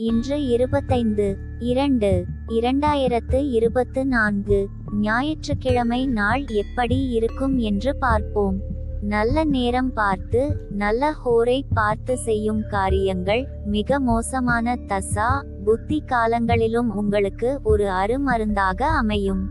இன்று இருபத்தைந்து இரண்டு இரண்டாயிரத்து இருபத்து நான்கு ஞாயிற்றுக்கிழமை நாள் எப்படி இருக்கும் என்று பார்ப்போம். நல்ல நேரம் பார்த்து நல்ல ஹோரை பார்த்து செய்யும் காரியங்கள் மிக மோசமான தசா புத்தி காலங்களிலும் உங்களுக்கு ஒரு அருமருந்தாக அமையும்.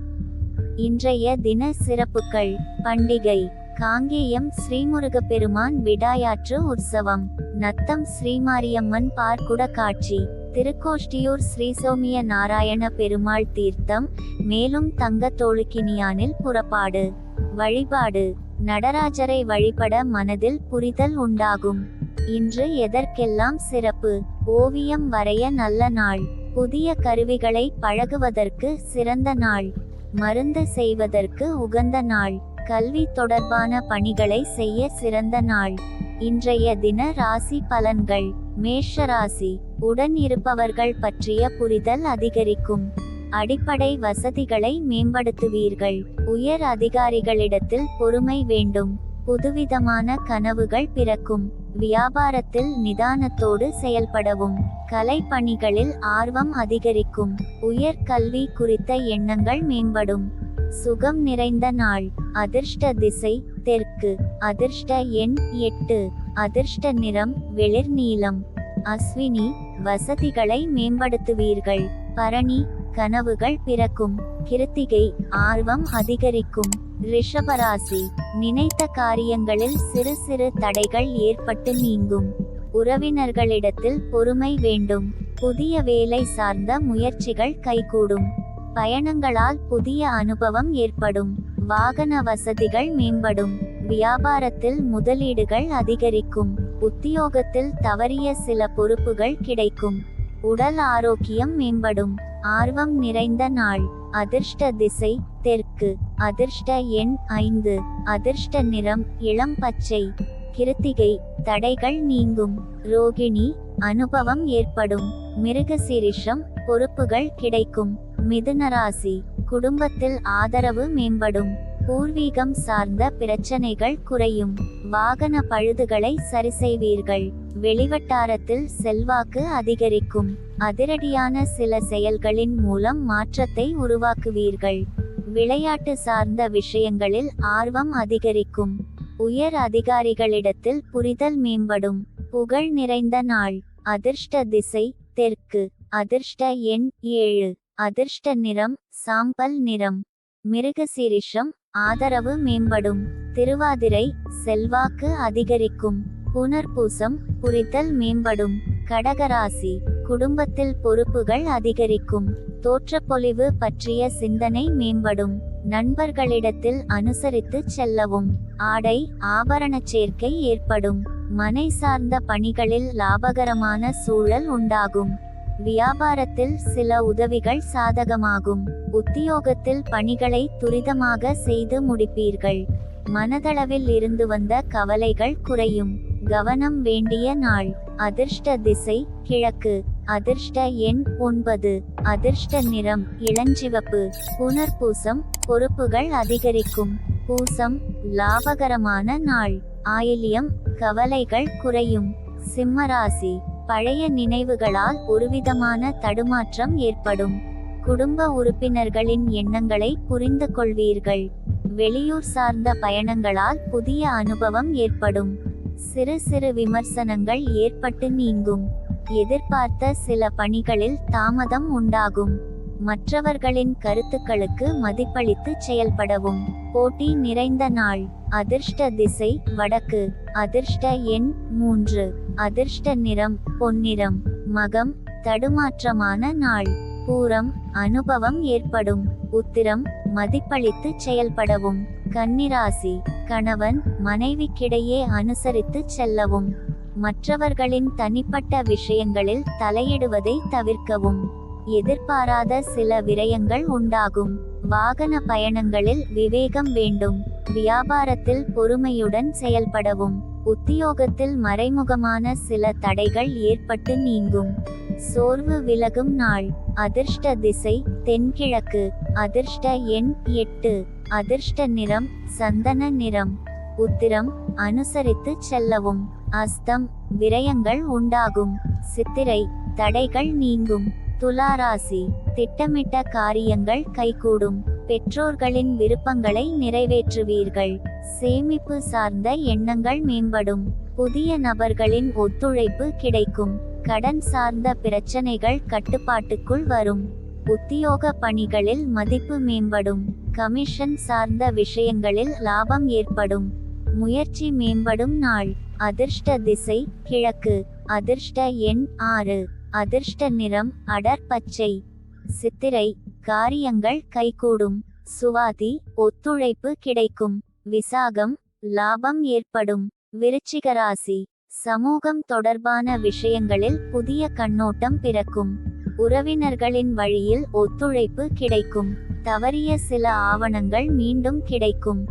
இன்றைய தின சிறப்புகள் பண்டிகை காங்கேயம் ஸ்ரீமுருகப்பெருமான் விடாயாற்று உற்சவம் நத்தம் ஸ்ரீமாரியம்மன் பார்க்குட காட்சி திருக்கோஷ்டியூர் ஸ்ரீசோமிய நாராயண பெருமாள் தீர்த்தம் மேலும் தங்க தோழுக்கினியானில் புறப்பாடு. வழிபாடு. நடராஜரை வழிபட மனதில் புரிதல் உண்டாகும். இன்று எதற்கெல்லாம் சிறப்பு? ஓவியம் வரைய நல்ல நாள். புதிய கருவிகளை பழகுவதற்கு சிறந்த நாள். மருந்து செய்வதற்கு உகந்த நாள். கல்வி தொடர்பான பணிகளை செய்ய சிறந்த நாள். இன்றைய தின ராசி பலன்கள். மேஷ ராசி உடன் இருப்பவர்கள் பற்றிய புரிதல் அதிகரிக்கும். அடிப்படை வசதிகளை மேம்படுத்துவீர்கள். உயர் அதிகாரிகளிடத்தில் பொறுமை வேண்டும். புதுவிதமான கனவுகள் பிறக்கும். வியாபாரத்தில் நிதானத்தோடு செயல்படவும். கலை பணிகளில் ஆர்வம் அதிகரிக்கும். உயர் கல்வி குறித்த எண்ணங்கள் மேம்படும். சுகம் நிறைந்த நாள். அதிர்ஷ்ட திசை தெற்கு. அதிர்ஷ்ட எண் எட்டு. அதிர்ஷ்ட நிறம் வெளிர் நீலம் அஸ்வினி வசதிகளை மேம்படுத்துவீர்கள். பரணி கனவுகள் பிறக்கும். கிருத்திகை ஆர்வம் அதிகரிக்கும். ரிஷபராசி நினைத்த காரியங்களில் சிறு சிறு தடைகள் ஏற்பட்டு நீங்கும். உறவினர்களிடத்தில் பொறுமை வேண்டும். புதிய வேலை சார்ந்த முயற்சிகள் கைகூடும். பயணங்களால் புதிய அனுபவம் ஏற்படும். வாகன வசதிகள் மேம்படும். வியாபாரத்தில் முதலீடுகள் அதிகரிக்கும். உத்தியோகத்தில் தவறிய சில பொறுப்புகள் கிடைக்கும். உடல் ஆரோக்கியம் மேம்படும். ஆர்வம் நிறைந்த நாள். அதிர்ஷ்ட திசை தெற்கு. அதிர்ஷ்ட எண் ஐந்து. அதிர்ஷ்ட நிறம் இளம் பச்சை. கிருத்திகை தடைகள் நீங்கும். ரோகிணி அனுபவம் ஏற்படும். மிருகசீரிஷம் பொறுப்புகள் கிடைக்கும். மிதுனராசி குடும்பத்தில் ஆதரவு மேம்படும். பூர்வீகம் சார்ந்த பிரச்சனைகள் குறையும். வாகன பழுதுகளை சரிசெய்வீர்கள். வெளிவட்டாரத்தில் செல்வாக்கு அதிகரிக்கும். அதிரடியான சில செயல்களின் மூலம் மாற்றத்தை உருவாக்குவீர்கள். விளையாட்டு சார்ந்த விஷயங்களில் ஆர்வம் அதிகரிக்கும். உயர் அதிகாரிகளிடத்தில் புரிதல் மேம்படும். புகழ் நிறைந்த நாள். அதிர்ஷ்ட திசை தெற்கு. அதிர்ஷ்ட எண் ஏழு. அதிர்ஷ்ட நிறம் சாம்பல் நிறம். மிருகசீரிஷம் ஆதரவு மேம்படும். திருவாதிரை செல்வாக்கு அதிகரிக்கும். புனர்பூசம் புரிதல் மேம்படும். கடகராசி குடும்பத்தில் பொறுப்புகள் அதிகரிக்கும். தோற்றப்பொலிவு பற்றிய சிந்தனை மேம்படும். நண்பர்களிடத்தில் அனுசரித்து செல்லவும். ஆடை ஆபரணச் சேர்க்கை ஏற்படும். மனை சார்ந்த பணிகளில் லாபகரமான சூழல் உண்டாகும். வியாபாரத்தில் சில உதவிகள் சாதகமாகும். உத்தியோகத்தில் பணிகளை துரிதமாக செய்து முடிப்பீர்கள். மனதளவில் இருந்து வந்த கவலைகள் குறையும். கவனம் வேண்டிய நாள். அதிர்ஷ்ட திசை கிழக்கு. அதிர்ஷ்ட எண் ஒன்பது. அதிர்ஷ்ட நிறம் இளஞ்சிவப்பு. புனர்பூசம் பொறுப்புகள் அதிகரிக்கும். பூசம் லாபகரமான நாள். ஆயில்யம் கவலைகள் குறையும். சிம்மராசி பழைய நினைவுகளால் ஒருவிதமான தடுமாற்றம் ஏற்படும். குடும்ப உறுப்பினர்களின் எண்ணங்களை புரிந்து கொள்வீர்கள். வெளியூர் சார்ந்த பயணங்களால் புதிய அனுபவம் ஏற்படும். சிறு சிறு விமர்சனங்கள் ஏற்பட்டு நீங்கும். எதிர்பார்த்த சில பணிகளில் தாமதம் உண்டாகும். மற்றவர்களின் கருத்துக்களுக்கு மதிப்பளித்து செயல்படவும். போட்டி நிறைந்த நாள். அதிர்ஷ்ட திசை வடக்கு. அதிர்ஷ்ட எண் மூன்று. அதிர்ஷ்ட நிறம் பொன்னிறம் மகம் தடுமாற்றமான நாள். பூரம் அனுபவம் ஏற்படும். உத்திரம் மதிப்பளித்து செயல்படவும். கன்னிராசி கணவன் மனைவிக்கிடையே அனுசரித்து செல்லவும். மற்றவர்களின் தனிப்பட்ட விஷயங்களில் தலையிடுவதை தவிர்க்கவும். எதிர்பாராத சில விரயங்கள் உண்டாகும். வாகன பயணங்களில் விவேகம் வேண்டும். வியாபாரத்தில் பொறுமையுடன் செயல்படவும். உத்தியோகத்தில் மறைமுகமான சில தடைகள் ஏற்பட்டு நீங்கும். சோர்வு விலகும் நாள். அதிர்ஷ்ட திசை தென்கிழக்கு. அதிர்ஷ்ட எண் எட்டு. அதிர்ஷ்ட நிறம் சந்தன நிறம். உத்திரம் அனுசரித்து செல்லவும். அஸ்தம் விரயங்கள் உண்டாகும். சித்திரை தடைகள் நீங்கும். துளாராசி திட்டமிட்ட காரியங்கள் கைகூடும். பெற்றோர்களின் விருப்பங்களை நிறைவேற்றுவீர்கள். சேமிப்பு சார்ந்த எண்ணங்கள் மேம்படும். புதிய நபர்களின் ஒத்துழைப்பு கிடைக்கும். கடன் சார்ந்த பிரச்சனைகள் கட்டுப்பாட்டுக்குள் வரும். உத்தியோக பணிகளில் மதிப்பு மேம்படும். கமிஷன் சார்ந்த விஷயங்களில் லாபம் ஏற்படும். முயற்சி மேம்படும் நாள். அதிர்ஷ்ட திசை கிழக்கு. அதிர்ஷ்ட எண் ஆறு. அதிர்ஷ்ட நிறம் அடர் பச்சை. சித்திரை. காரியங்கள் கைகூடும். சுவாதி. ஒத்துழைப்பு கிடைக்கும். விசாகம் லாபம் ஏற்படும். விருச்சிகராசி. சமூகம் தொடர்பான விஷயங்களில் புதிய கண்ணோட்டம் பிறக்கும். உறவினர்களின் வழியில் ஒத்துழைப்பு கிடைக்கும். தவறிய சில ஆவணங்கள் மீண்டும் கிடைக்கும்.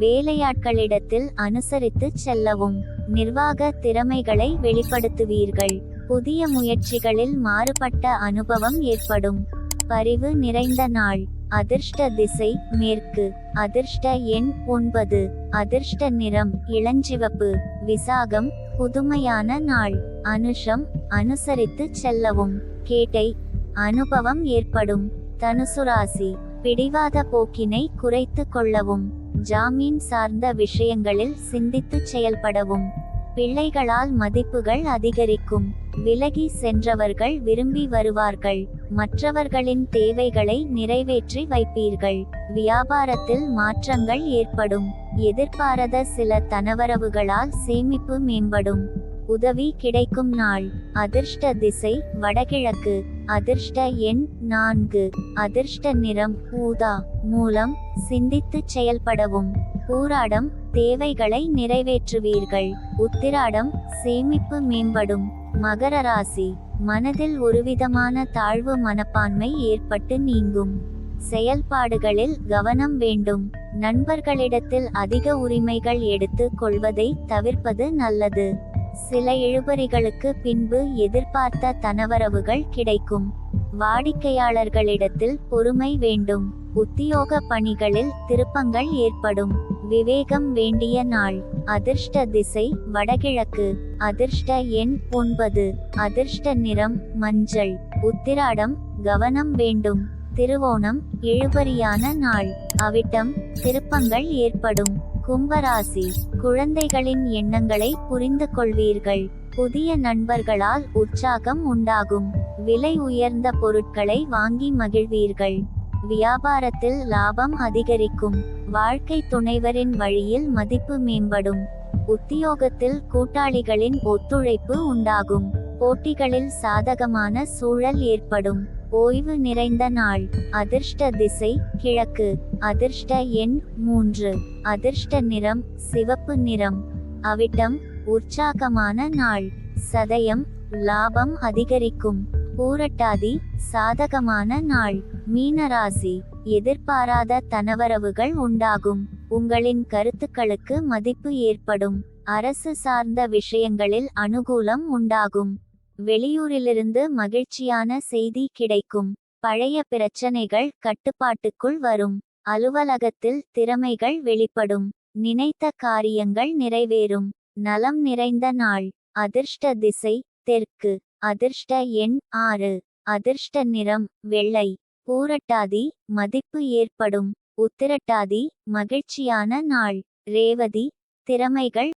வேலையாட்களிடத்தில் அனுசரித்து செல்லவும். நிர்வாக திறமைகளை வெளிப்படுத்துவீர்கள். புதிய முயற்சிகளில் மாறுபட்ட அனுபவம் ஏற்படும். பரிவு நிறைந்த நாள். அதிர்ஷ்ட திசை மேற்கு. அதிர்ஷ்ட எண் ஒன்பது. அதிர்ஷ்ட நிறம் இளஞ்சிவப்பு. விசாகம் புதுமையான நாள். அனுஷம் அனுசரித்து செல்லவும். கேட்டை அனுபவம் ஏற்படும். தனுசுராசி பிடிவாத போக்கினை குறைத்து கொள்ளவும். ஜாமீன் சார்ந்த விஷயங்களில் சிந்தித்து செயல்படவும். பிள்ளைகளால் மதிப்புகள் அதிகரிக்கும். விலகி சென்றவர்கள் விரும்பி வருவார்கள். மற்றவர்களின் தேவைகளை நிறைவேற்றி வைப்பீர்கள். வியாபாரத்தில் மாற்றங்கள் ஏற்படும். எதிர்பாராத சில தனவரவுகளால் சேமிப்பு மேம்படும். உதவி கிடைக்கும் நாள். அதிர்ஷ்ட திசை வடகிழக்கு. அதிர்ஷ்ட எண் நான்கு. அதிர்ஷ்ட நிறம் ஊதா. மூலம் சிந்தித்து செயல்படவும். பூராடம் தேவைகளை நிறைவேற்றுவீர்கள். உத்திராடம் சேமிப்பு மேம்படும். மகர ராசி. மனதில் ஒருவிதமான தாழ்வு மனப்பான்மை ஏற்பட்டு நீங்கும். செயல்பாடுகளில் கவனம் வேண்டும். நண்பர்களிடத்தில் அதிக உரிமைகள் எடுத்து கொள்வதை தவிர்ப்பது நல்லது. சில இழுபறிகளுக்கு பின்பு எதிர்பார்த்த தனவரவுகள் கிடைக்கும். வாடிக்கையாளர்களிடத்தில் பொறுமை வேண்டும். உத்தியோக பணிகளில் திருப்பங்கள் ஏற்படும். விவேகம் வேண்டிய நாள். அதிர்ஷ்ட திசை வடகிழக்கு. அதிர்ஷ்ட எண் ஒன்பது. அதிர்ஷ்ட நிறம் மஞ்சள். உத்திராடம் கவனம் வேண்டும். திருவோணம் இழுபறியான நாள். அவிட்டம் திருப்பங்கள் ஏற்படும். கும்பராசி குழந்தைகளின் எண்ணங்களை புரிந்து கொள்வீர்கள். புதிய நண்பர்களால் உற்சாகம் உண்டாகும். விலை உயர்ந்த பொருட்களை வாங்கி மகிழ்வீர்கள். வியாபாரத்தில் லாபம் அதிகரிக்கும். வாழ்க்கை துணைவரின் வழியில் மதிப்பு மேம்படும். உத்தியோகத்தில் கூட்டாளிகளின் ஒத்துழைப்பு உண்டாகும். போட்டிகளில் சாதகமான சூழல் ஏற்படும். ஓய்வு நிறைந்த நாள். அதிர்ஷ்ட திசை கிழக்கு. அதிர்ஷ்ட எண் மூன்று. அதிர்ஷ்ட நிறம் சிவப்பு நிறம். அவிட்டம் உற்சாகமான நாள். சதயம் லாபம் அதிகரிக்கும். பூரட்டாதி சாதகமான நாள். மீனராசி. எதிர்பாராத தனவரவுகள் உண்டாகும். உங்களின் கருத்துக்களுக்கு மதிப்பு ஏற்படும். அரசு சார்ந்த விஷயங்களில் அனுகூலம் உண்டாகும். வெளியூரிலிருந்து மகிழ்ச்சியான செய்தி கிடைக்கும். பழைய பிரச்சனைகள் கட்டுப்பாட்டுக்குள் வரும். அலுவலகத்தில் திறமைகள் வெளிப்படும். நினைத்த காரியங்கள் நிறைவேறும். நலம் நிறைந்த நாள். அதிர்ஷ்ட திசை. தெற்கு. அதிர்ஷ்ட எண் ஆறு. அதிர்ஷ்ட நிறம். வெள்ளை. பூரட்டாதி மதிப்பு ஏற்படும். உத்திரட்டாதி மகிழ்ச்சியான நாள். ரேவதி திறமைகள்